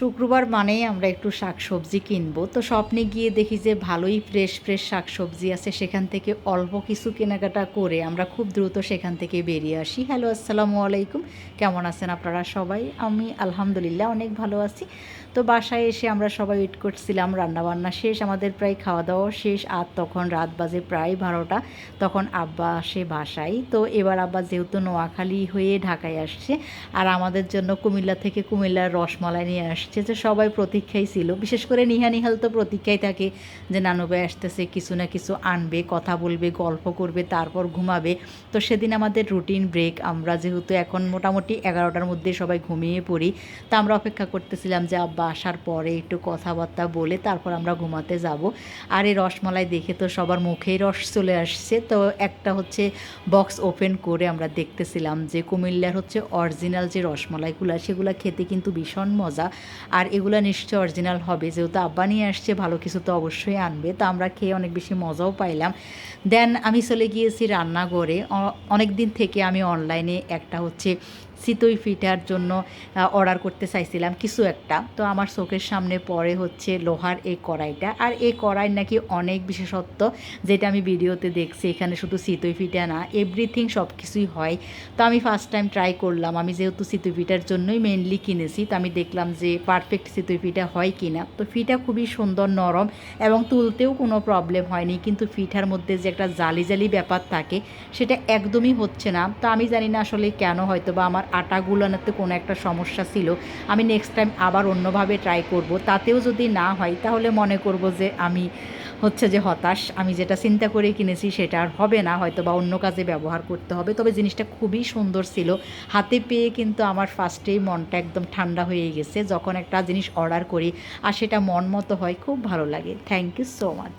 শুক্রবার মানেই আমরা একটু শাকসবজি কিনবো। তো স্বপ্নে গিয়ে দেখি যে ভালোই ফ্রেশ ফ্রেশ শাকসবজি আছে। সেখান থেকে অল্প কিছু কেনাকাটা করে আমরা খুব দ্রুত সেখান থেকে বেরিয়ে আসি। হ্যালো আসসালামু আলাইকুম। কেমন আছেন আপনারা সবাই? আমি আলহামদুলিল্লাহ অনেক ভালো আছি। তো বাসায় এসে আমরা সবাই ওয়েট করছিলাম, রান্নাবান্না শেষ, আমাদের প্রায় খাওয়া দাওয়া শেষ। আর তখন রাত বাজে প্রায় বারোটা, তখন আব্বা আসে বাসায়। তো এবার আব্বা যেহেতু নোয়াখালী হয়ে ঢাকায় আসছে, আর আমাদের জন্য কুমিল্লা থেকে কুমিল্লার রসমালাই নিয়ে আসছে যে সবাই প্রতীক্ষাই ছিল। বিশেষ করে নিহা নিহাল তো প্রতীক্ষায় থাকে যে নানু ভাই আসতেছে, কিছু না কিছু আনবে, কথা বলবে, গল্প করবে, তারপর ঘুমাবে। তো সেদিন আমাদের রুটিন ব্রেক আমরা যেহেতু এখন মোটামুটি এগারোটার মধ্যে সবাই ঘুমিয়ে পড়ি, তা আমরা অপেক্ষা করতেছিলাম যে আব্বা আসার পরে একটু কথাবার্তা বলে তারপর আমরা ঘুমাতে যাব। আর এই রসমালাই দেখে তো সবার মুখেই রস চলে আসছে। তো একটা হচ্ছে বক্স ওপেন করে আমরা দেখতেছিলাম যে কুমিল্লার হচ্ছে অরিজিনাল যে রসমালাইগুলো, সেগুলো খেতে কিন্তু ভীষণ মজা। আর এগুলো নিশ্চয় অরিজিনাল হবে। যেহেতু আব্বা নিয়ে আসছে, ভালো কিছু তো অবশ্যই আনবে। তো আমরা খেয়ে অনেক বেশি মজাও পাইলাম। দেন আমি চলে গিয়েছি রান্নাঘরে। অনেক দিন থেকে আমি অনলাইনে একটা হচ্ছে চিতই ফিটার জন্য অর্ডার করতে চাইছিলাম কিছু একটা। তো আমার চোখের সামনে পরে হচ্ছে লোহার এই কড়াইটা। আর এই কড়াই নাকি অনেক বিশেষত্ব, যেটা আমি ভিডিওতে দেখছি, এখানে শুধু চিতই ফিটা না এভরিথিং সব কিছুই হয়। তো আমি ফার্স্ট টাইম ট্রাই করলাম। আমি যেহেতু চিতই ফিটার জন্যই মেনলি কিনেছি, তো আমি দেখলাম যে পারফেক্ট চিতই ফিটা হয় কি না তো ফিটা খুবই সুন্দর, নরম এবং তুলতেও কোনো প্রবলেম হয়নি। কিন্তু ফিঠার মধ্যে যে একটা জালি জালি ব্যাপার থাকে, সেটা একদমই হচ্ছে না। তো আমি জানি না আসলে কেন হয়তো বা আমার আটা গুলানোতে কোনো একটা সমস্যা ছিল, আমি নেক্সট টাইম আবার অন্যভাবে ট্রাই করব। তাতেও যদি না হয়, তাহলে মনে করব যে আমি হচ্ছে যে হতাশ। আমি যেটা চিন্তা করে কিনেছি সেটা আর হবে না হয়তো বা অন্য কাজে ব্যবহার করতে হবে। তবে জিনিসটা খুবই সুন্দর ছিল। হাতে পেয়ে কিন্তু আমার ফার্স্টেই মনটা একদম ঠান্ডা হয়ে গেছে। যখন একটা জিনিস অর্ডার করি আর সেটা মন মতো হয়, খুব ভালো লাগে। Thank you so much